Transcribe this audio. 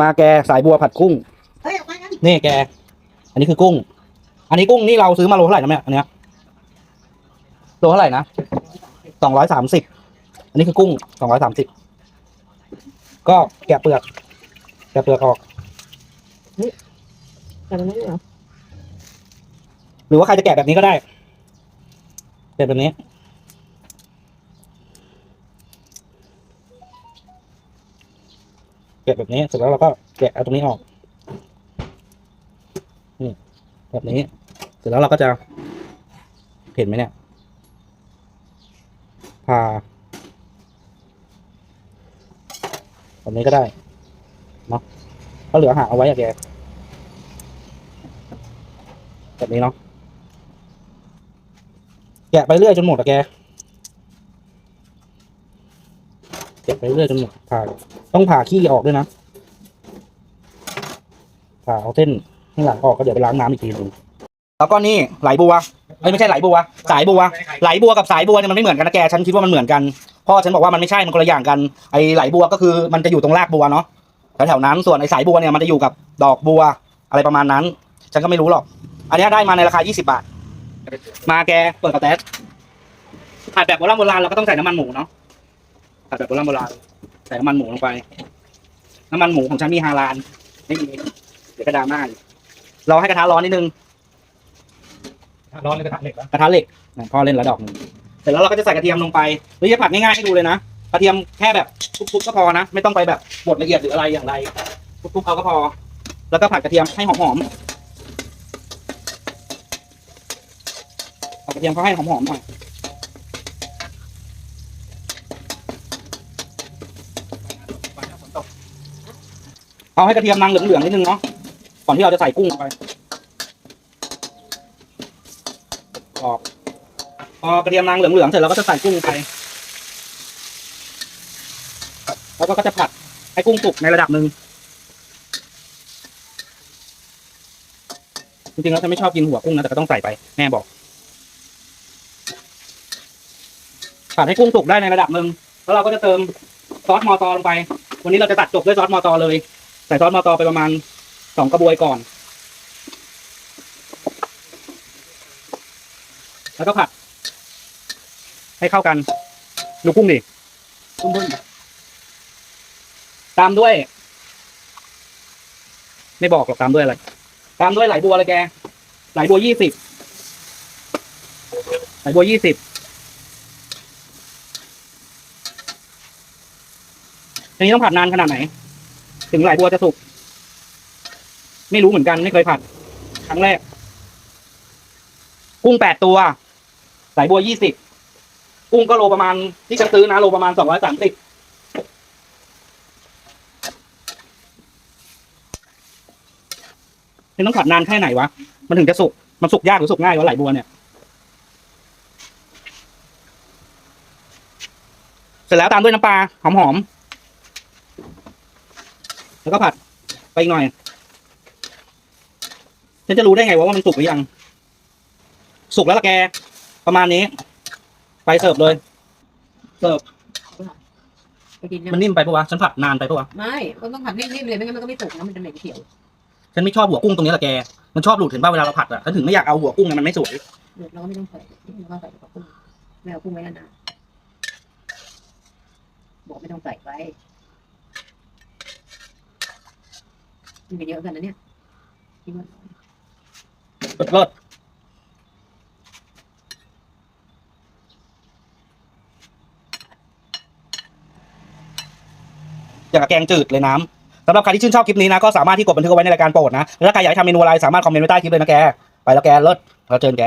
มาแกสายบัวผัดกุ้ง เฮ้ยเอาไปกันนี่แก อันนี้คือกุ้ง อันนี้กุ้งนี่เราซื้อมาโลเท่าไหร่นะเนี่ยอันเนี้ยโลเท่าไหร่นะสองร้อยสามสิบ อันนี้คือกุ้งสองร้อยสามสิบ ก็แกะเปลือก แกะเปลือกออก แต่มันไม่เหรอหรือว่าใครจะแกะแบบนี้ก็ได้แกะแบบนี้ แกะแบบนี้เสร็จแล้วเราก็แกะเอาตรงนี้ออกนี่แบบนี้ เสร็จแล้วเราก็จะ เห็นไหมเนี่ยผ่าแบบนี้ก็ได้เนาะก็เหลือหางเอาไว้อะแกแบบนี้เนาะแกะไปเรื่อยจนหมดอะแก แกะไปเรื่อยจนหมดผ่าต้องผ่าขี้ออกด้วยนะผ่าเอาเส้นข้างหลังออกก็เดี๋ยวไปล้างน้ำอีกทีหนึงแล้วก็นี่ไหลบัวเอ้ยไม่ใช่ไหลบัว สายบัว ไหลบัวกับสายบัวเนี่ยมันไม่เหมือนกันนะแกฉันคิดว่ามันเหมือนกันพ่อฉันบอกว่ามันไม่ใช่มันคนละอย่างกันไอ้ไหลบัวก็คือมันจะอยู่ตรงรากบัวเนาะแถวๆนั้นส่วนไอ้สายบัวเนี่ยมันจะอยู่กับดอกบัว อะไรประมาณนั้น ฉันก็ไม่รู้หรอก อันนี้ได้มาในราคา 20 บาท มาแกเปิดกระแตสผัดแบบโบราณโบราณเราก็ต้องใส่น้ำมันหมูเนาะ ผัดแบบโบราณโบราณใส่น้ำมันหมูลงไป น้ำมันหมูของฉันมีฮาลานไม่มีเดี๋ยวกระดาม่าอีกเราให้กระทะร้อนนิดนึงร้อนเลยกระทะเหล็กนะกระทะเหล็กนะพ่อเล่นระดอกหนึ่งเสร็จแล้วเราก็จะใส่กระเทียมลงไปหรือจะผัดง่ายๆให้ดูเลยนะกระเทียมแค่แบบทุบๆก็พอนะไม่ต้องไปแบบบดละเอียดหรืออะไรอย่างไรทุบๆเอาก็พอ แล้วก็ผัดกระเทียมให้หอมๆผัดกระเทียมเขาให้หอมๆหน่อย เอาให้กระเทียมนางเหลืองๆนิดนึงเนาะก่อนที่เราจะใส่กุ้งลงไปออกพอกระเทียมนางเหลืองๆเสร็จเราก็จะใส่กุ้งไปแล้วก็จะผัดให้กุ้งสุกในระดับหนึ่งจริงๆแล้วฉันไม่ชอบกินหัวกุ้งนะแต่ก็ต้องใส่ไปแม่บอกผัดให้กุ้งสุกได้ในระดับหนึ่งแล้วเราก็จะเติมซอสมอตอลงไป วันนี้เราจะตัดจบด้วยซอสมอตอเลย ใส่ซอสมอตอไปประมาณสองกระบวยก่อน แล้วก็ผัด ให้เข้ากันดูกุ้งดิกุ้งเบิ้ลตามด้วย ไม่บอกหรอกตามด้วยอะไร ตามด้วยไหลบัวเลยแก ไหลบัวยี่สิบไหลบัวยี่สิบอันนี้ต้องผัดนานขนาดไหน ถึงไหลบัวจะสุก ไม่รู้เหมือนกันไม่เคยผัด ครั้งแรก กุ้งแปดตัวสายบัวยี่สิบกุ้งก็โลประมาณที่ฉันซื้อนะโลประมาณสองร้อยสามสิบนี่ต้องผัดนานแค่ไหนวะ มันถึงจะสุก มันสุกยากหรือสุกง่ายวะไหลบัวเนี่ย เสร็จแล้วตามด้วยน้ำปลาหอมๆ แล้วก็ผัดไปอีกหน่อย ฉันจะรู้ได้ไงวะว่ามันสุกหรือยัง สุกแล้วละแก ประมาณนี้ ไปเสิร์ฟเลย เสิร์ฟ ไปกินยังมันนิ่มไปปะวะ ฉันผัดนานไปปะวะ ไม่มันต้องผัดนิ่มๆเลยไม่งั้นมันก็ไม่สุกนะมันจะเหม็นเขียวฉันไม่ชอบหัวกุ้งตรงนี้แหละแก มันชอบหลุดเห็นป่ะเวลาเราผัดอะฉันถึงไม่อยากเอาหัวกุ้งไงมันไม่สวย เดือดเราก็ไม่ต้องใส่เราก็ใส่กับกุ้งไม่เอากุ้งไว้นานๆบอกไม่ต้องใส่ไว้ มันไปเยอะกันนะเนี่ยคิดว่าเลิศเลิศอย่างกับแกงจืดเลยน้ำสำหรับใครที่ชื่นชอบคลิปนี้นะ ก็สามารถที่กดบันทึกเอาไว้ในรายการโปรดนะ แล้วใครอยากให้ทำเมนูอะไรสามารถคอมเมนต์ไว้ใต้คลิปเลยนะแก ไปแล้วแกเลิศเราเจอแก